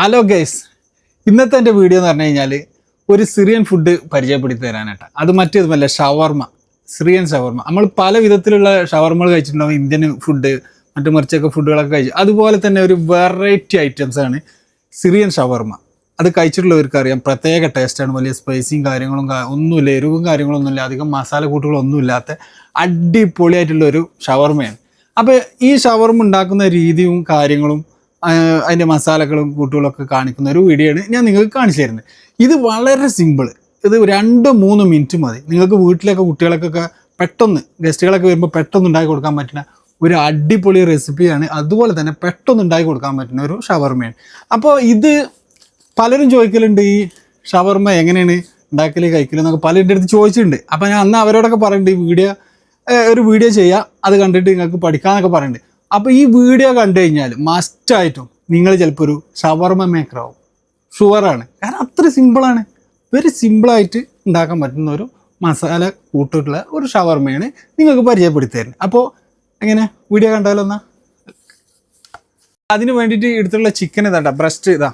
Hello guys ഇന്നത്തെ എന്റെ video എന്ന് പറഞ്ഞു കഴിഞ്ഞാൽ ഒരു സിറിയൻ ഫുഡ് പരിചയപ്പെടുത്തി തരാനായിട്ട്. അത് മറ്റേതുമല്ല ഷവർമ. സിറിയൻ ഷവർമ. നമ്മൾ പല വിധത്തിലുള്ള ഷവർമകൾ കഴിച്ചിട്ടുണ്ടാവും. ഇന്ത്യൻ ഫുഡ് മറ്റു മറിച്ചൊക്കെ ഫുഡുകളൊക്കെ കഴിച്ചു. അതുപോലെ തന്നെ ഒരു വെറൈറ്റി ഐറ്റംസ് ആണ് സിറിയൻ ഷവർമ. അത് കഴിച്ചിട്ടുള്ളവർക്ക് അറിയാം പ്രത്യേക ടേസ്റ്റാണ് വലിയ സ്പൈസിയും കാര്യങ്ങളും ഒന്നുമില്ല എരിവും കാര്യങ്ങളൊന്നുമില്ല. അധികം മസാല കൂട്ടുകളൊന്നും ഇല്ലാത്ത അടിപൊളിയായിട്ടുള്ള ഒരു ഷവർമയാണ്. അപ്പോൾ ഈ ഷവർമ ഉണ്ടാക്കുന്ന രീതിയും കാര്യങ്ങളും അതിന്റെ മസാലകളും കൂട്ടുകളൊക്കെ കാണിക്കുന്ന ഒരു വീഡിയോ ആണ് ഞാൻ നിങ്ങൾക്ക് കാണിച്ചു തരുന്നത്. ഇത് വളരെ സിമ്പിൾ ഇത് രണ്ട് മൂന്ന് മിനിറ്റ് മതി. നിങ്ങൾക്ക് വീട്ടിലൊക്കെ കുട്ടികൾക്കൊക്കെ പെട്ടെന്ന് ഗസ്റ്റുകളൊക്കെ വരുമ്പോൾ പെട്ടെന്ന് ഉണ്ടാക്കി കൊടുക്കാൻ പറ്റുന്ന ഒരു അടിപൊളി റെസിപ്പിയാണ് അതുപോലെ തന്നെ പെട്ടെന്ന് ഉണ്ടാക്കി കൊടുക്കാൻ പറ്റുന്ന ഒരു ഷവർമയാണ് അപ്പോൾ ഇത് പലരും ചോദിക്കലുണ്ട് ഈ ഷവർമ എങ്ങനെയാണ് ഉണ്ടാക്കൽ കഴിക്കൽ? എന്നൊക്കെ പലരുടെ അടുത്ത് ചോദിച്ചിട്ടുണ്ട്. അപ്പോൾ ഞാൻ അന്ന് അവരോടൊക്കെ പറയുന്നുണ്ട് ഈ വീഡിയോ ഒരു വീഡിയോ ചെയ്യുക അത് കണ്ടിട്ട് നിങ്ങൾക്ക് പഠിക്കാമെന്നൊക്കെ പറയുന്നുണ്ട് അപ്പോൾ ഈ വീഡിയോ കണ്ടു കഴിഞ്ഞാൽ മസ്റ്റായിട്ടും നിങ്ങൾ ചിലപ്പോൾ ഒരു ഷവർമ മേക്കർ ആവും. ഷുവറാണ് കാരണം അത്ര സിമ്പിളാണ് വെരി സിമ്പിളായിട്ട് ഉണ്ടാക്കാൻ പറ്റുന്ന ഒരു മസാല കൂട്ടിട്ടുള്ള ഒരു ഷവർമയാണ് നിങ്ങൾക്ക് പരിചയപ്പെടുത്തി തരുന്നത് അപ്പോൾ എങ്ങനെ? വീഡിയോ കണ്ടാലോ എന്നാ? അതിന് വേണ്ടിയിട്ട് എടുത്തുള്ള ചിക്കൻ ഇതാ ബ്രസ്റ്റ് ഇതാ.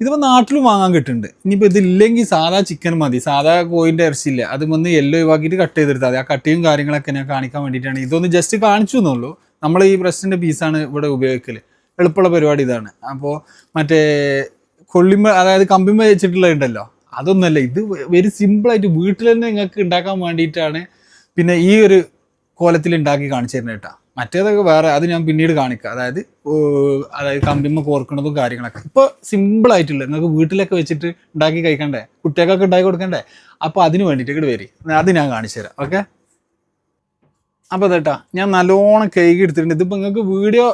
ഇതിപ്പോൾ നാട്ടിലും വാങ്ങാൻ കിട്ടുന്നുണ്ട്. ഇനിയിപ്പോൾ ഇതില്ലെങ്കിൽ സാധാ ചിക്കൻ മതി. സാധാ കോയിന്റെ ഇറച്ചിയില്ല. അത് വന്ന് യെല്ലോ ഒഴിവാക്കിയിട്ട് കട്ട് ചെയ്തെടുത്താൽ മതി. ആ കട്ടിയും കാര്യങ്ങളൊക്കെ ഞാൻ കാണിക്കാൻ വേണ്ടിയിട്ടാണ്. ഇതൊന്ന് ജസ്റ്റ് കാണിച്ചു എന്നുള്ളൂ. നമ്മൾ ഈ ബ്രസ്റ്റിന്റെ പീസാണ് ഇവിടെ ഉപയോഗിക്കൽ എളുപ്പമുള്ള പരിപാടി ഇതാണ്. അപ്പോൾ മറ്റേ കൊള്ളിമ അതായത് കമ്പിമ വെച്ചിട്ടുള്ള ഉണ്ടല്ലോ അതൊന്നുമല്ല. ഇത് വെരി സിമ്പിളായിട്ട് വീട്ടിൽ തന്നെ നിങ്ങൾക്ക് ഉണ്ടാക്കാൻ വേണ്ടിയിട്ടാണ് പിന്നെ ഈ ഒരു കോലത്തിൽ ഉണ്ടാക്കി കാണിച്ചു തരുന്നത് കേട്ടോ. മറ്റേതൊക്കെ വേറെ അത് ഞാൻ പിന്നീട് കാണിക്കാം. അതായത് അതായത് കമ്പിമ്മ കോർക്കുന്നതും കാര്യങ്ങളൊക്കെ. ഇപ്പോൾ സിമ്പിൾ ആയിട്ടുള്ള നിങ്ങൾക്ക് വീട്ടിലൊക്കെ വെച്ചിട്ട് ഉണ്ടാക്കി കഴിക്കണ്ടേ? കുട്ടികൾക്കൊക്കെ ഉണ്ടാക്കി കൊടുക്കണ്ടേ? അപ്പോൾ അതിന് വേണ്ടിയിട്ട് ഇങ്ങോട്ട് വരി. അത് ഞാൻ കാണിച്ചു തരാം ഓക്കെ? അപ്പോൾ അതേട്ടാ ഞാൻ നല്ലോണം കൈകി എടുത്തിട്ടുണ്ട്. ഇതിപ്പോൾ നിങ്ങൾക്ക് വീഡിയോ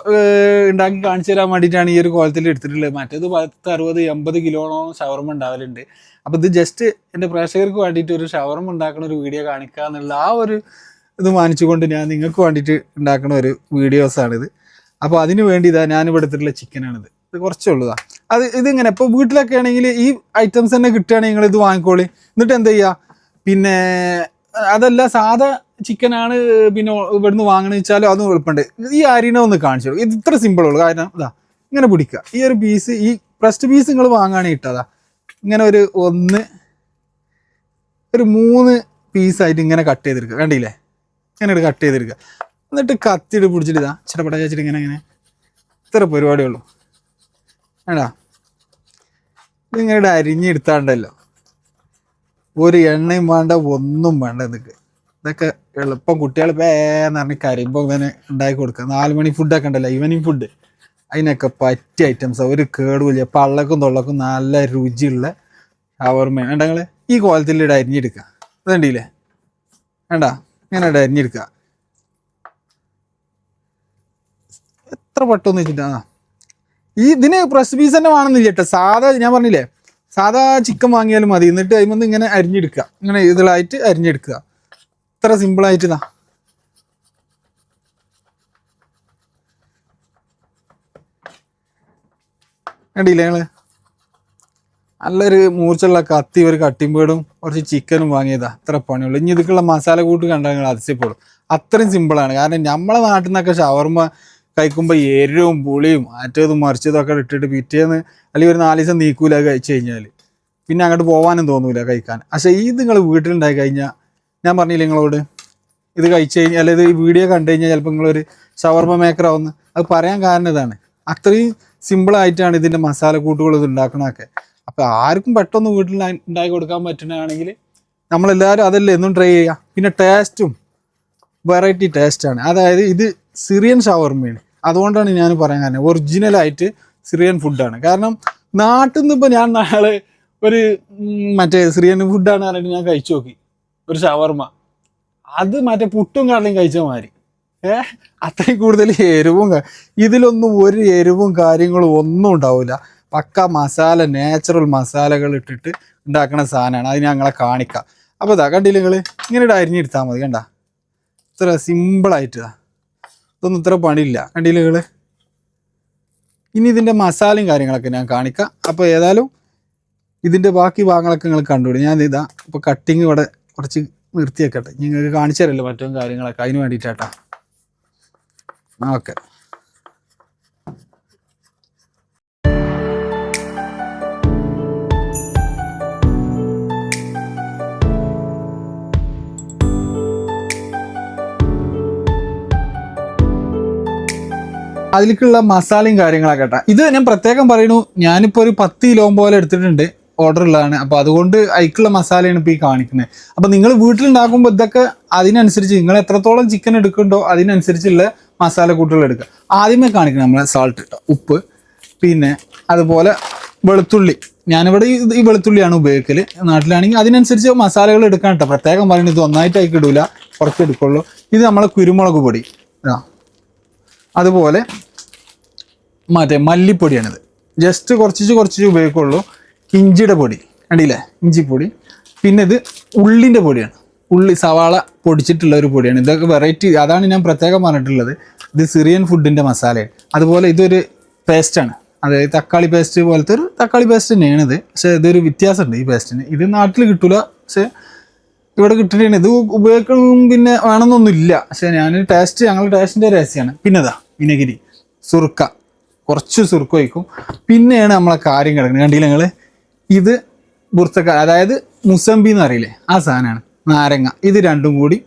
ഉണ്ടാക്കി കാണിച്ചു തരാൻ വേണ്ടിയിട്ടാണ് ഈ ഒരു കോലത്തിൽ എടുത്തിട്ടുള്ളത്. മറ്റേത് പത്ത് അറുപത് എൺപത് കിലോണോളം ഷവർമ ഉണ്ടാവലുണ്ട്. അപ്പോൾ ഇത് ജസ്റ്റ് എന്റെ പ്രേക്ഷകർക്ക് വേണ്ടിയിട്ട് ഒരു ഷവർമ ഉണ്ടാക്കുന്ന ഒരു വീഡിയോ കാണിക്കുക എന്നുള്ള ആ ഒരു ഇത് മാനിച്ചുകൊണ്ട് ഞാൻ നിങ്ങൾക്ക് വേണ്ടിയിട്ട് ഉണ്ടാക്കുന്ന ഒരു വീഡിയോസാണിത് അപ്പോൾ അതിന് വേണ്ടി ഇതാ ഞാനിവിടെ എടുത്തിട്ടുള്ള ചിക്കനാണിത് ഇത് കുറച്ചേ ഉള്ളതാ അത് ഇതിങ്ങനെ ഇപ്പോൾ വീട്ടിലൊക്കെ ആണെങ്കിൽ ഈ ഐറ്റംസ് തന്നെ കിട്ടുകയാണെങ്കിൽ നിങ്ങൾ ഇത് വാങ്ങിക്കോളി. എന്നിട്ട് എന്ത് ചെയ്യുക? പിന്നെ അതല്ല സാധാ ചിക്കനാണ് പിന്നെ ഇവിടുന്ന് വാങ്ങണമെന്ന് വെച്ചാലും അതും എളുപ്പമുണ്ട്. ഈ അരിനെ ഒന്ന് കാണിച്ചു. ഇത് ഇത്ര സിമ്പിൾ ഉള്ളു. കാരണം ഇതാ ഇങ്ങനെ പിടിക്കുക. ഈ ഒരു പീസ് ഈ ഫസ്റ്റ് പീസ് നിങ്ങൾ വാങ്ങുകയാണെങ്കിൽ ഇട്ടതാ. ഇങ്ങനെ ഒരു ഒന്ന് ഒരു മൂന്ന് പീസായിട്ട് ഇങ്ങനെ കട്ട് ചെയ്തെടുക്കുക. കണ്ടില്ലേ? ഇങ്ങനെ കട്ട് ചെയ്തെടുക്കുക. എന്നിട്ട് കത്തിയിട്ട് പിടിച്ചിട്ട് ഇതാ ചിടപട ചേച്ചിട്ട് ഇങ്ങനെ ഇങ്ങനെ. ഇത്ര പരിപാടിയുള്ളൂ വേണ്ടാ ഇതിങ്ങനെ അരിഞ്ഞെടുത്താണ്ടല്ലോ ഒരു എണ്ണയും വേണ്ട ഒന്നും വേണ്ട ഇതൊക്കെ ഇതൊക്കെ എളുപ്പം കുട്ടികൾ പേന്ന് പറഞ്ഞ് കരിമ്പോൾ ഇങ്ങനെ ഉണ്ടാക്കി കൊടുക്കുക. നാല് മണി ഫുഡൊക്കെ ഉണ്ടല്ലോ ഈവനിങ് ഫുഡ് അതിനൊക്കെ പറ്റിയ ഐറ്റംസ് ഒരു കേടുമില്ല പള്ളക്കും തൊള്ളക്കും നല്ല രുചിയുള്ള ഷവർമയാണ് നിങ്ങൾ ഈ കോലത്തിൽ ഇട അരിഞ്ഞെടുക്കുക അതുണ്ടല്ലേ വേണ്ട ഇങ്ങനെ ഇവിടെ അരിഞ്ഞെടുക്കുക എത്ര പെട്ടെന്ന് വെച്ചിട്ടാ ഈ ഇതിന് പ്രസ് പീസ് തന്നെ വേണമെന്നില്ല കേട്ടോ സാധാ ഞാൻ പറഞ്ഞില്ലേ സാധാ ചിക്കൻ വാങ്ങിയാലും മതി. എന്നിട്ട് അതിമന്ന് ഇങ്ങനെ അരിഞ്ഞെടുക്കുക ഇങ്ങനെ ഇതിലായിട്ട് അരിഞ്ഞെടുക്കുക ഇത്ര സിമ്പിൾ ആയിട്ടാ കണ്ടില്ലേ ഞങ്ങൾ നല്ലൊരു മൂർച്ചുള്ള കത്തി ഒരു കട്ടിമ്പേടും കുറച്ച് ചിക്കനും വാങ്ങിയതാ. അത്ര പണിയുള്ളൂ. ഇനി ഇതൊക്കെയുള്ള മസാല കൂട്ട് കണ്ടാൽ നിങ്ങൾ അതിശയപ്പെടും. അത്രയും സിമ്പിളാണ് കാരണം നമ്മളെ നാട്ടിൽ നിന്നൊക്കെ ഷവർമ്മ കഴിക്കുമ്പോൾ എരിവും പുളിയും മറ്റേതും മറിച്ചതും ഒക്കെ ഇട്ടിട്ട് പിറ്റേന്ന് അല്ലെങ്കിൽ ഒരു നാല് ദിവസം നീക്കൂല കഴിച്ചു കഴിഞ്ഞാൽ പിന്നെ അങ്ങോട്ട് പോകാനും തോന്നൂല കഴിക്കാൻ. പക്ഷേ ഇത് നിങ്ങൾ വീട്ടിലുണ്ടായി കഴിഞ്ഞാൽ ഞാൻ പറഞ്ഞില്ല നിങ്ങളോട്? ഇത് കഴിച്ചു കഴിഞ്ഞാൽ അല്ലെങ്കിൽ ഈ വീഡിയോ കണ്ടു കഴിഞ്ഞാൽ ചിലപ്പോൾ നിങ്ങളൊരു ഷവർമ മേക്കർ ആവുന്നു അത് പറയാൻ കാരണം ഇതാണ്. അത്രയും സിമ്പിളായിട്ടാണ് ഇതിന്റെ മസാല കൂട്ടുകൾ ഇത് ഉണ്ടാക്കണമൊക്കെ അപ്പോൾ ആർക്കും പെട്ടെന്ന് വീട്ടിൽ ഉണ്ടാ- ഉണ്ടാക്കി കൊടുക്കാൻ പറ്റുന്നതാണെങ്കിൽ നമ്മളെല്ലാവരും അതല്ലേ എന്നും ട്രൈ ചെയ്യുക പിന്നെ ടേസ്റ്റും വെറൈറ്റി ടേസ്റ്റാണ് അതായത് ഇത് സിറിയൻ ഷവർമയാണ് അതുകൊണ്ടാണ് ഞാൻ പറയാൻ കാരണം. ഒറിജിനലായിട്ട് സിറിയൻ ഫുഡാണ് കാരണം നാട്ടിൽ നിന്ന് ഇപ്പോൾ ഞാൻ നാളെ ഒരു മറ്റേ സിറിയൻ ഫുഡാണ് പറഞ്ഞിട്ട് ഞാൻ കഴിച്ചു നോക്കി. ഒരു ഷവർമ. അത് മറ്റേ പുട്ടും കടലയും കഴിച്ച മാതിരി. ഏ? അത്രയും കൂടുതൽ എരിവും ഇതിലൊന്നും ഒരു എരിവും കാര്യങ്ങളും ഒന്നും ഉണ്ടാവില്ല പക്ക മസാല നാച്ചുറൽ മസാലകൾ ഇട്ടിട്ട് ഉണ്ടാക്കുന്ന സാധനമാണ്. അത് ഞങ്ങളെ കാണിക്കാം. അപ്പോൾ ഇതാ കണ്ടില്ല നിങ്ങൾ ഇങ്ങനെ ഇട അരിഞ്ഞെടുത്താൽ മതി കണ്ട? ഇത്ര സിമ്പിളായിട്ട് ഇതാ. ഇതൊന്നും ഇത്ര പണിയില്ല. കണ്ടില്ല നിങ്ങൾ ഇനി ഇതിന്റെ മസാലയും കാര്യങ്ങളൊക്കെ ഞാൻ കാണിക്കാം. അപ്പോൾ ഏതായാലും ഇതിന്റെ ബാക്കി ഭാഗങ്ങളൊക്കെ നിങ്ങൾ കണ്ടുപിടി. ഞാൻ ഇതാ ഇപ്പോൾ കട്ടിങ് ഇവിടെ കുറച്ച് നിർത്തി വെക്കട്ടെ നിങ്ങൾക്ക് കാണിച്ചു തരല്ലോ മറ്റും കാര്യങ്ങളൊക്കെ. അതിന് വേണ്ടിയിട്ടാട്ടാ. ഓക്കെ. അതിലേക്കുള്ള മസാലയും കാര്യങ്ങളൊക്കെ കേട്ടോ. ഇത് ഞാൻ പ്രത്യേകം പറയുന്നു ഞാനിപ്പോൾ ഒരു പത്ത് കിലോ പോലെ എടുത്തിട്ടുണ്ട്. ഓർഡർ ഉള്ളതാണ് അപ്പോൾ അതുകൊണ്ട് അതിക്കുള്ള മസാലയാണ് ഇപ്പൊ ഈ കാണിക്കുന്നത് അപ്പൊ നിങ്ങൾ വീട്ടിലുണ്ടാക്കുമ്പോൾ ഇതൊക്കെ അതിനനുസരിച്ച് നിങ്ങൾ എത്രത്തോളം ചിക്കൻ എടുക്കുന്നുണ്ടോ അതിനനുസരിച്ചുള്ള മസാല കൂട്ടുകൾ എടുക്കുക. ആദ്യമേ കാണിക്കണം നമ്മളെ സാൾട്ട് ഉപ്പ് പിന്നെ അതുപോലെ വെളുത്തുള്ളി. ഞാനിവിടെ ഈ- വെളുത്തുള്ളിയാണ് ഉപയോഗിക്കൽ നാട്ടിലാണെങ്കിൽ അതിനനുസരിച്ച് മസാലകൾ എടുക്കാൻ കേട്ടോ. പ്രത്യേകം പറയുന്നത് ഇത് ഒന്നായിട്ട് ആയി ഇടൂല. കുറച്ച് എടുക്കുള്ളൂ. ഇത് നമ്മളെ കുരുമുളക് പൊടി. അതുപോലെ മറ്റേ മല്ലിപ്പൊടിയാണിത്. ജസ്റ്റ് കുറച്ച് കുറച്ച് ഉപയോഗിക്കുള്ളൂ. ഇഞ്ചിയുടെ പൊടി. കണ്ടില്ലേ? പൊടി. പിന്നെ ഇത് ഉള്ളിന്റെ പൊടിയാണ്. ഉള്ളി സവാള പൊടിച്ചിട്ടുള്ള ഒരു പൊടിയാണ്. ഇതൊക്കെ വെറൈറ്റി അതാണ് ഞാൻ പ്രത്യേകം പറഞ്ഞിട്ടുള്ളത്. ഇത് സിറിയൻ ഫുഡിന്റെ മസാലയാണ്. അതുപോലെ ഇതൊരു പേസ്റ്റാണ് അതായത് തക്കാളി പേസ്റ്റ് പോലത്തെ ഒരു തക്കാളി പേസ്റ്റ് തന്നെയാണ് ഇത്. പക്ഷേ ഇതൊരു വ്യത്യാസമുണ്ട് ഈ പേസ്റ്റിന് ഇത് നാട്ടിൽ കിട്ടൂല. പക്ഷേ ഇവിടെ കിട്ടുകയാണ് ഇത് ഉപയോഗിക്കണം പിന്നെ വേണമെന്നൊന്നുമില്ല പക്ഷേ ഞാൻ ടേസ്റ്റ് ഞങ്ങളുടെ ടേസ്റ്റിന്റെ രഹസ്യമാണ് പിന്നെ ഇതാ വിനഗിരി. സുറുക്ക കുറച്ച് സുറുക്ക വയ്ക്കും പിന്നെയാണ് നമ്മളെ കാര്യം കിടക്കുന്നത്. കണ്ടില്ല നിങ്ങൾ ഇത് ബുർത്തക്ക അതായത് മുസംബി എന്ന് അറിയില്ലേ ആ സാധനമാണ്. നാരങ്ങ. ഇത് രണ്ടും കൂടി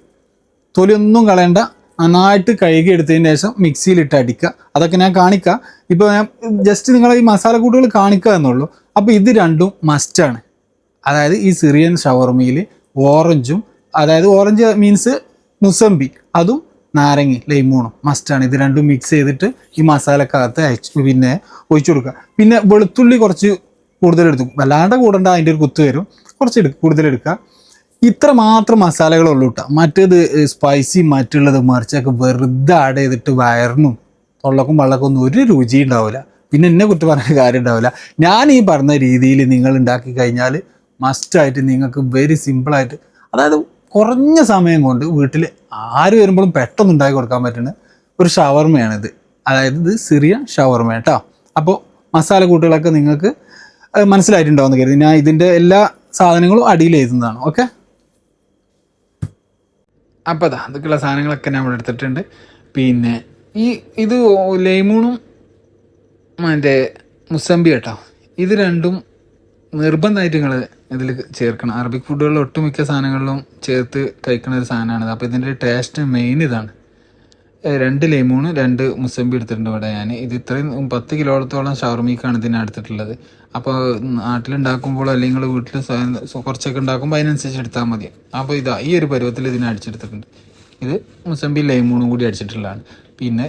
തൊലിയൊന്നും കളയണ്ട. നന്നായിട്ട് കഴുകി എടുത്തതിന് ശേഷം മിക്സിയിലിട്ട് അടിക്കുക. അതൊക്കെ ഞാൻ കാണിക്കാം. ഇപ്പോൾ ഞാൻ ജസ്റ്റ് നിങ്ങളെ ഈ മസാല കൂട്ടുകൾ കാണിക്കുക എന്നുള്ളൂ. അപ്പോൾ ഇത് രണ്ടും മസ്റ്റാണ് അതായത് ഈ സിറിയൻ ഷവർമയിൽ ഓറഞ്ചും അതായത് ഓറഞ്ച് മീൻസ് മുസംബി അതും നാരങ്ങ ലൈമൂണും മസ്റ്റാണ് ഇത് രണ്ടും മിക്സ് ചെയ്തിട്ട് ഈ മസാലക്കകത്ത് അയച്ച് പിന്നെ ഒഴിച്ചു കൊടുക്കുക. പിന്നെ വെളുത്തുള്ളി കുറച്ച് കൂടുതൽ എടുത്തു വല്ലാണ്ട് കൂടണ്ട അതിന്റെ ഒരു കുത്ത് വരും. കുറച്ച് എടുക്കുക കൂടുതൽ എടുക്കുക ഇത്ര മാത്രം മസാലകളുള്ളൂ കേട്ടോ മറ്റേത് സ്പൈസി മറ്റുള്ളത് മറിച്ചൊക്കെ വെറുതെ ആഡ് ചെയ്തിട്ട് വയറിനും തൊള്ളക്കും വള്ളക്കും ഒന്നും ഒരു രുചി ഉണ്ടാവില്ല പിന്നെ എന്നെ കുറിച്ച് പറഞ്ഞ കാര്യം ഉണ്ടാവില്ല ഞാൻ ഈ പറഞ്ഞ രീതിയിൽ നിങ്ങൾ ഉണ്ടാക്കി കഴിഞ്ഞാൽ മസ്റ്റായിട്ട് നിങ്ങൾക്ക് വെരി സിമ്പിളായിട്ട് അതായത് കുറഞ്ഞ സമയം കൊണ്ട് വീട്ടിൽ ആര് വരുമ്പോഴും പെട്ടെന്ന് ഉണ്ടാക്കി കൊടുക്കാൻ പറ്റുന്ന ഒരു ഷവർമയാണിത്. അതായത് ഇത് സിറിയ ഷവർമ കേട്ടോ അപ്പോൾ മസാല കൂട്ടുകളൊക്കെ നിങ്ങൾക്ക് ഏഹ്, മനസ്സിലായിട്ടുണ്ടാവുമെന്ന് കരുതി. ഞാൻ ഇതിന്റെ എല്ലാ സാധനങ്ങളും അടിയിൽ എഴുതുന്നതാണ്. ഓക്കെ അപ്പോൾ അതാ അതൊക്കെയുള്ള സാധനങ്ങളൊക്കെ ഞാൻ ഇവിടെ എടുത്തിട്ടുണ്ട്. പിന്നെ ഈ ഇത് ലൈമൂണും മറ്റേ മുസമ്പി കേട്ടോ. ഇത് രണ്ടും നിർബന്ധമായിട്ട് നിങ്ങൾ ഇതിൽ ചേർക്കണം. അറബിക് ഫുഡുകളിൽ ഒട്ടുമിക്ക സാധനങ്ങളിലും ചേർത്ത് കഴിക്കുന്ന ഒരു സാധനമാണിത് അപ്പോൾ ഇതിന്റെ ടേസ്റ്റ് മെയിൻ ഇതാണ്. രണ്ട് ലെമൂണ് രണ്ട് മുസമ്പി എടുത്തിട്ടുണ്ട് ഇവിടെ ഞാൻ ഇത് ഇത്രയും പത്ത് കിലോടത്തോളം ഷവർമിക്കാണ് ഇതിനെ എടുത്തിട്ടുള്ളത് അപ്പോൾ നാട്ടിലുണ്ടാക്കുമ്പോൾ അല്ലെങ്കിൽ വീട്ടിൽ കുറച്ചൊക്കെ ഉണ്ടാക്കുമ്പോൾ അതിനനുസരിച്ച് എടുത്താൽ മതി. അപ്പോൾ ഇതാ ഈ ഒരു പരുവത്തിൽ ഇതിനെ അടിച്ചെടുത്തിട്ടുണ്ട്. ഇത് മുസമ്പി ലൈമൂണും കൂടി അടിച്ചിട്ടുള്ളതാണ്. പിന്നെ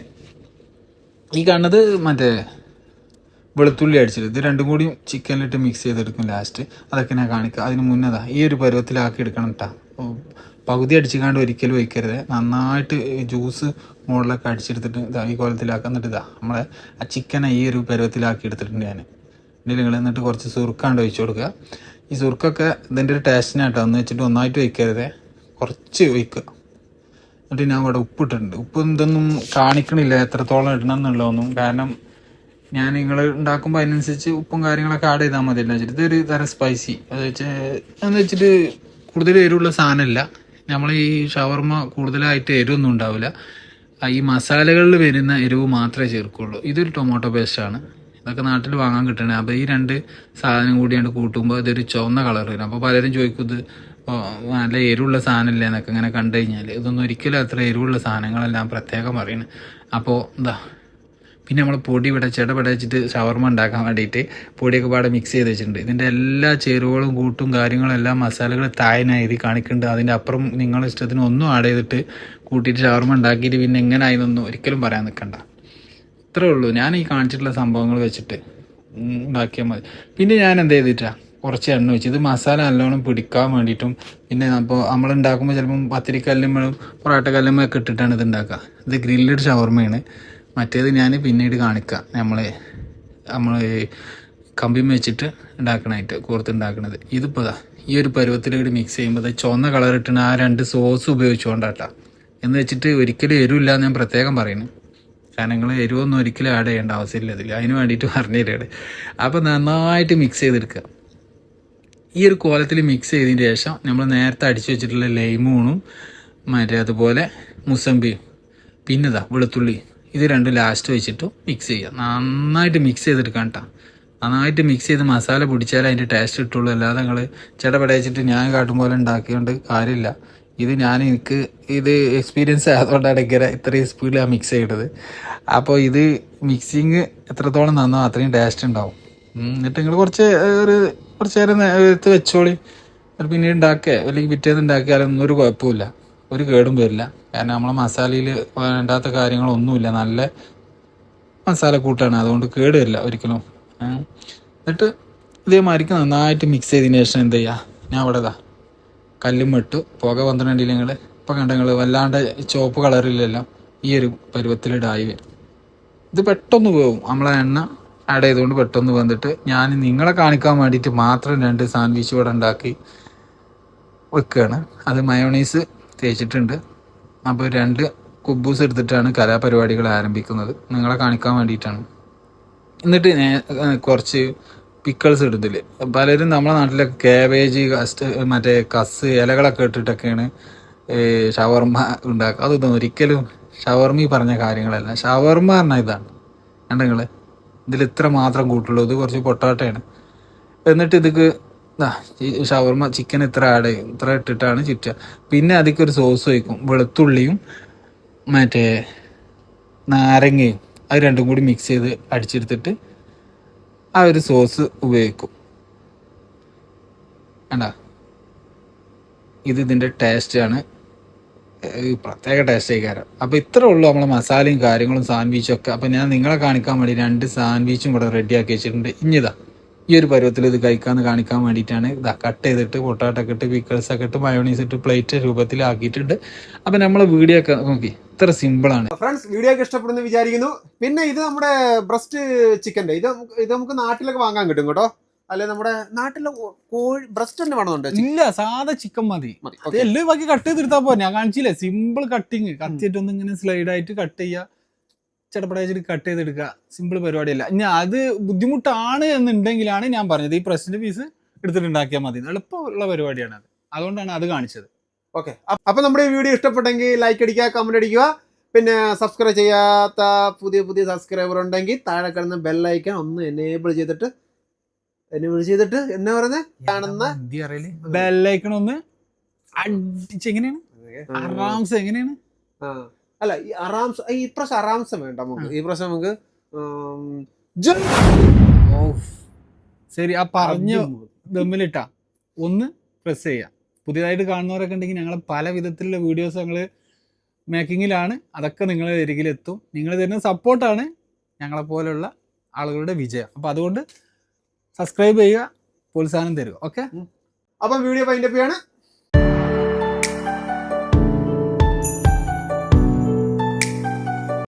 ഈ കാണുന്നത് മറ്റേ വെളുത്തുള്ളി അടിച്ചത് ഇത് രണ്ടും കൂടി ചിക്കനിലിട്ട് മിക്സ് ചെയ്തെടുക്കും ലാസ്റ്റ് അതൊക്കെ ഞാൻ കാണിക്കുക അതിന് മുന്നതാ ഈ ഒരു പരുവത്തിലാക്കി എടുക്കണം കേട്ടോ പകുതി അടിച്ചിക്കാണ്ട് ഒരിക്കലും വയ്ക്കരുത് നന്നായിട്ട് ജ്യൂസ് മുകളിലൊക്കെ അടിച്ചെടുത്തിട്ട് ഇതാ ഈ കോലത്തിലാക്കുക എന്നിട്ട് ഇതാ നമ്മളെ ആ ചിക്കനെ ഈ ഒരു പരുവത്തിലാക്കി എടുത്തിട്ടുണ്ട് ഞാൻ ഇതിൽ നിങ്ങൾ എന്നിട്ട് കുറച്ച് സുറുക്കാണ്ട് ഒഴിച്ചു കൊടുക്കുക. ഈ സുറുക്കൊക്കെ ഇതിന്റെ ഒരു ടേസ്റ്റിനായിട്ടോ എന്ന് വെച്ചിട്ട് ഒന്നായിട്ട് വയ്ക്കരുത് കുറച്ച് ഒഴിക്കുക. എന്നിട്ട് ഞാൻ അവിടെ ഉപ്പിട്ടിട്ടുണ്ട്. ഉപ്പ് ഇതൊന്നും കാണിക്കണില്ല. എത്രത്തോളം ഇടണം എന്നുള്ളതൊന്നും. കാരണം ഞാൻ നിങ്ങൾ ഉണ്ടാക്കുമ്പോൾ അതിനനുസരിച്ച് ഉപ്പും കാര്യങ്ങളൊക്കെ ആഡ് ചെയ്താൽ മതി എന്ന് വെച്ചിട്ട് ഇതൊരു തരം സ്പൈസി അത് വെച്ച് എന്ന് വെച്ചിട്ട് കൂടുതൽ എരിവുള്ള സാധനമല്ല നമ്മൾ ഈ ഷവർമ കൂടുതലായിട്ട് എരിവൊന്നും ഉണ്ടാവില്ല. ഈ മസാലകളിൽ വരുന്ന എരിവ് മാത്രമേ ചേർക്കുള്ളൂ. ഇതൊരു ടൊമാറ്റോ പേസ്റ്റാണ് ഇതൊക്കെ നാട്ടിൽ വാങ്ങാൻ കിട്ടണേ. അപ്പോൾ ഈ രണ്ട് സാധനം കൂടിയാണ്ട് കൂട്ടുമ്പോൾ ഇതൊരു ചുവന്ന കളർ വരും. അപ്പോൾ പലരും ചോദിക്കും ഇത് നല്ല എരിവുള്ള സാധനമില്ലേ എന്നൊക്കെ ഇങ്ങനെ കണ്ടു കഴിഞ്ഞാൽ ഇതൊന്നും ഒരിക്കലും അത്ര എരിവുള്ള സാധനങ്ങളെല്ലാം പ്രത്യേകം പറയുന്നത് അപ്പോൾ എന്താ പിന്നെ നമ്മൾ പൊടി ഇവിടെ ചെട വെച്ചിട്ട് ഷവർമ ഉണ്ടാക്കാൻ വേണ്ടിയിട്ട് പൊടിയൊക്കെ പാടെ മിക്സ് ചെയ്ത് വെച്ചിട്ടുണ്ട്. ഇതിന്റെ എല്ലാ ചേരുവകളും കൂട്ടും കാര്യങ്ങളും എല്ലാം മസാലകൾ തായനായി ഇത് കാണിക്കുന്നുണ്ട് അതിന്റെ അപ്പുറം നിങ്ങളുടെ ഇഷ്ടത്തിന് ഒന്നും ആഡ് ചെയ്തിട്ട് കൂട്ടിയിട്ട് ഷവർമ ഉണ്ടാക്കിയിട്ട് പിന്നെ എങ്ങനെ ആയെന്നൊന്നും ഒരിക്കലും പറയാൻ നിൽക്കണ്ട ഇത്രേ ഉള്ളൂ. ഞാൻ ഈ കാണിച്ചിട്ടുള്ള സംഭവങ്ങൾ വെച്ചിട്ട് ഉണ്ടാക്കിയാൽ മതി. പിന്നെ ഞാൻ എന്ത് ചെയ്തിട്ടാ? കുറച്ച് എണ്ണ വെച്ച് ഇത് മസാല നല്ലോണം പിടിക്കാൻ വേണ്ടിയിട്ടും പിന്നെ അപ്പോൾ നമ്മൾ ഉണ്ടാക്കുമ്പോൾ ചിലപ്പം പത്തിരിക്കല്ലുമ്പോഴും പൊറോട്ട കല്ലുമ്പോഴൊക്കെ ഇട്ടിട്ടാണ് ഇത് ഉണ്ടാക്കുക. ഇത് ഗ്രില്ലഡ് ഷവർമയാണ്. മറ്റേത് ഞാൻ പിന്നീട് കാണിക്കാം. നമ്മൾ നമ്മൾ കമ്പിയും വെച്ചിട്ട് ഉണ്ടാക്കണായിട്ട് കോർത്ത് ഉണ്ടാക്കണത് ഇതിപ്പോൾ ഇതാ ഈ ഒരു പരുവത്തിലൂടെ മിക്സ് ചെയ്യുമ്പോൾ ചുവന്ന കളർ ഇട്ടുന്ന ആ രണ്ട് സോസ് ഉപയോഗിച്ചുകൊണ്ടാട്ടാ എന്ന് വെച്ചിട്ട് ഒരിക്കലും എരിവില്ല എന്ന് ഞാൻ പ്രത്യേകം പറയുന്നു കാരണം നിങ്ങൾ എരിവൊന്നും ഒരിക്കലും ആഡ് ചെയ്യേണ്ട ആവശ്യമില്ല ഇതിൽ അതിന് വേണ്ടിയിട്ട് പറഞ്ഞു തരാണ് അപ്പോൾ നന്നായിട്ട് മിക്സ് ചെയ്തെടുക്കുക ഈ ഒരു കോലത്തിൽ മിക്സ് ചെയ്തതിന് ശേഷം നമ്മൾ നേരത്തെ അടിച്ചു വെച്ചിട്ടുള്ള ലൈമൂണും മറ്റേ അതുപോലെ മുസമ്പിയും പിന്നെതാ വെളുത്തുള്ളി ഇത് രണ്ടും ലാസ്റ്റ് വെച്ചിട്ട് മിക്സ് ചെയ്യുക. നന്നായിട്ട് മിക്സ് ചെയ്തെടുക്കാം കേട്ടോ നന്നായിട്ട് മിക്സ് ചെയ്ത് മസാല പിടിച്ചാലേ അതിന്റെ ടേസ്റ്റ് കിട്ടുള്ളൂ. അല്ലാതെ നിങ്ങൾ ചെടപടയിച്ചിട്ട് ഞാൻ കാട്ടും പോലെ ഉണ്ടാക്കിയോണ്ട് കാര്യമില്ല. ഇത് ഞാൻ എനിക്ക് ഇത് എക്സ്പീരിയൻസ് ആയതുകൊണ്ടാണ് ഇങ്ങനെ ഇത്രയും സ്പീഡിൽ ഞാൻ മിക്സ് ചെയ്തത് അപ്പോൾ ഇത് മിക്സിങ് എത്രത്തോളം നന്നോ അത്രയും ടേസ്റ്റ് ഉണ്ടാവും. എന്നിട്ട് നിങ്ങൾ കുറച്ച് ഒരു കുറച്ച് നേരം എടുത്ത് വെച്ചോളി. പിന്നീട് ഉണ്ടാക്കുക. അല്ലെങ്കിൽ പിറ്റേന്ന് ഉണ്ടാക്കിയാലൊന്നും ഒരു കുഴപ്പമില്ല ഒരു കേടും വരില്ല. കാരണം നമ്മളെ മസാലയിൽ വേണ്ടാത്ത കാര്യങ്ങളൊന്നുമില്ല. നല്ല മസാല കൂട്ടാണ്. അതുകൊണ്ട് കേട് വരില്ല ഒരിക്കലും എന്നിട്ട് ഇതേമാതിരിക്ക് നന്നായിട്ട് മിക്സ് ചെയ്തതിന് ശേഷം എന്ത് ചെയ്യുക ഞാൻ അവിടെ ഇതാ കല്ലും ഇട്ടു. പുക പന്ത്രണ്ടില്ല നിങ്ങൾ ഇപ്പം കണ്ട നിങ്ങൾ വല്ലാണ്ട് ചുവപ്പ് കളറിലെല്ലാം ഈ ഒരു പരുവത്തിലിടായി വരും ഇത് പെട്ടെന്ന് പോകും നമ്മളെ എണ്ണ ആഡ് ചെയ്തുകൊണ്ട് പെട്ടെന്ന് വന്നിട്ട് ഞാൻ നിങ്ങളെ കാണിക്കാൻ വേണ്ടിയിട്ട് മാത്രം രണ്ട് സാൻഡ്വിച്ച് ഇവിടെ ഉണ്ടാക്കി വെക്കുകയാണ് അത് മയോണൈസ് തേച്ചിട്ടുണ്ട്. അപ്പോൾ രണ്ട് കുബൂസ് എടുത്തിട്ടാണ് കലാപരിപാടികൾ ആരംഭിക്കുന്നത്. നിങ്ങളെ കാണിക്കാൻ വേണ്ടിയിട്ടാണ്. എന്നിട്ട് കുറച്ച് പിക്കിൾസ് ഇടുന്നില്ല? പലരും നമ്മുടെ നാട്ടിലൊക്കെ കാബേജ് കസ്റ്റ് മറ്റേ കസ് ഇലകളൊക്കെ ഇട്ടിട്ടൊക്കെയാണ് ഷവർമ ഉണ്ടാക്കുക. അതൊന്നും ഒരിക്കലും ഷവർമി പറഞ്ഞ കാര്യങ്ങളല്ല. ഷവർമ പറഞ്ഞ ഇതാണ്. കണ്ടെങ്കിൽ ഇതിൽ ഇത്ര മാത്രം കൂട്ടുള്ളൂ. ഇത് കുറച്ച് പൊട്ടാട്ടയാണ്. എന്നിട്ട് ഇതൊക്കെ ഷവർമ ചിക്കൻ ഇത്ര ആഡ് ഇത്ര ഇട്ടിട്ടാണ് ചുറ്റുക പിന്നെ അതിലേക്ക് ഒരു സോസ് വയ്ക്കും വെളുത്തുള്ളിയും മറ്റേ നാരങ്ങയും അത് രണ്ടും കൂടി മിക്സ് ചെയ്ത് അടിച്ചെടുത്തിട്ട് ആ ഒരു സോസ് ഉപയോഗിക്കും. വേണ്ട ഇത് ഇതിന്റെ ടേസ്റ്റാണ് പ്രത്യേക ടേസ്റ്റ് ആയിക്കാരം അപ്പോൾ ഇത്രേ ഉള്ളൂ നമ്മളെ മസാലയും കാര്യങ്ങളും സാൻഡ്വിച്ചും ഒക്കെ. അപ്പോൾ ഞാൻ നിങ്ങളെ കാണിക്കാൻ വേണ്ടി രണ്ട് സാൻഡ്വിച്ചും ഇവിടെ റെഡിയാക്കി വെച്ചിട്ടുണ്ട്. ഇനിതാ ഈ ഒരു പരുവത്തിൽ ഇത് കഴിക്കാമെന്ന് കാണിക്കാൻ വേണ്ടിയിട്ടാണ് ഇതാ കട്ട് ചെയ്തിട്ട് പൊട്ടാട്ടൊക്കെ ഇട്ട് പിക്കിൾസ് ഒക്കെ ഇട്ട് മയോണീസ് ഇട്ട് പ്ലേറ്റ് രൂപത്തിലാക്കിയിട്ടുണ്ട് അപ്പോൾ നമ്മളെ വീഡിയോ ഒക്കെ നോക്കി. ഇത്ര സിമ്പിൾ ആണ്. ഫ്രണ്ട്സ് വീഡിയോ ഒക്കെ ഇഷ്ടപ്പെടുന്നു വിചാരിക്കുന്നു. പിന്നെ ഇത് നമ്മുടെ ബ്രസ്റ്റ് ചിക്കന്റെ ഇത് ഇത് നമുക്ക് നാട്ടിലൊക്കെ വാങ്ങാൻ കിട്ടും കേട്ടോ. അല്ലെ നമ്മുടെ നാട്ടിലെ കോഴി ബ്രസ്റ്റ് തന്നെ വേണമെന്നുണ്ട് ഇല്ല സാധാ ചിക്കൻ മതി. എല്ലാം ബാക്കി കട്ട് ചെയ്തെടുത്താ പോരാ. ഞാൻ കാണിച്ചില്ലേ? സിമ്പിൾ കട്ടിങ് കത്തിയിട്ടൊന്നും ഇങ്ങനെ സ്ലൈഡ് ആയിട്ട് കട്ട് ചെയ്യുക ചടപ്പടച്ചിട്ട് കട്ട് ചെയ്തെടുക്കുക. സിമ്പിൾ പരിപാടിയല്ല. ഇനി അത് ബുദ്ധിമുട്ടാണ് എന്നുണ്ടെങ്കിലാണ് ഞാൻ പറഞ്ഞത്. ഈ പ്രസിഡന്റ് പീസ് എടുത്തിട്ട് ഉണ്ടാക്കിയാൽ മതി. എളുപ്പമുള്ള പരിപാടിയാണ് അത്. അതുകൊണ്ടാണ് അത് കാണിച്ചത്. ഓക്കെ അപ്പൊ നമ്മുടെ ഈ വീഡിയോ ഇഷ്ടപ്പെട്ടെങ്കിൽ ലൈക്ക് അടിക്കുക കമന്റ് അടിക്കുക. പിന്നെ സബ്സ്ക്രൈബ് ചെയ്യാത്ത പുതിയ പുതിയ സബ്സ്ക്രൈബർ ഉണ്ടെങ്കിൽ താഴെ കിടന്ന ബെല്ലൈക്കൺ ഒന്ന് എനേബിൾ ചെയ്തിട്ട് എനേബിൾ ചെയ്തിട്ട് എന്നാ പറയുന്നത് കാണുന്ന ബെല്ലൈക്കൺ ഒന്ന് അടിച്ച് എങ്ങനെയാണ്? എങ്ങനെയാണ്? ആ. അല്ല ഈ അറാംസ് ഈ പ്രാവശ്യം അറാംസം വേണ്ട നമുക്ക്. ഈ പ്രാവശ്യം നമുക്ക് ശരി ആ പറഞ്ഞ ദമ്മിലിട്ടാ. ഒന്ന് പ്രസ് ചെയ്യാം പുതിയതായിട്ട് കാണുന്നവരൊക്കെ ഉണ്ടെങ്കിൽ ഞങ്ങൾ പല വിധത്തിലുള്ള വീഡിയോസ് ഞങ്ങൾ മേക്കിങ്ങിലാണ് അതൊക്കെ നിങ്ങളെ അരികിലെത്തും നിങ്ങൾ തരുന്ന സപ്പോർട്ടാണ് ഞങ്ങളെ ആളുകളുടെ വിജയം. അപ്പോൾ അതുകൊണ്ട് സബ്സ്ക്രൈബ് ചെയ്യുക പ്രോത്സാഹനം തരുക. ഓക്കെ അപ്പം വീഡിയോ പൈൻഡപ്പ് ചെയ്യാണ്.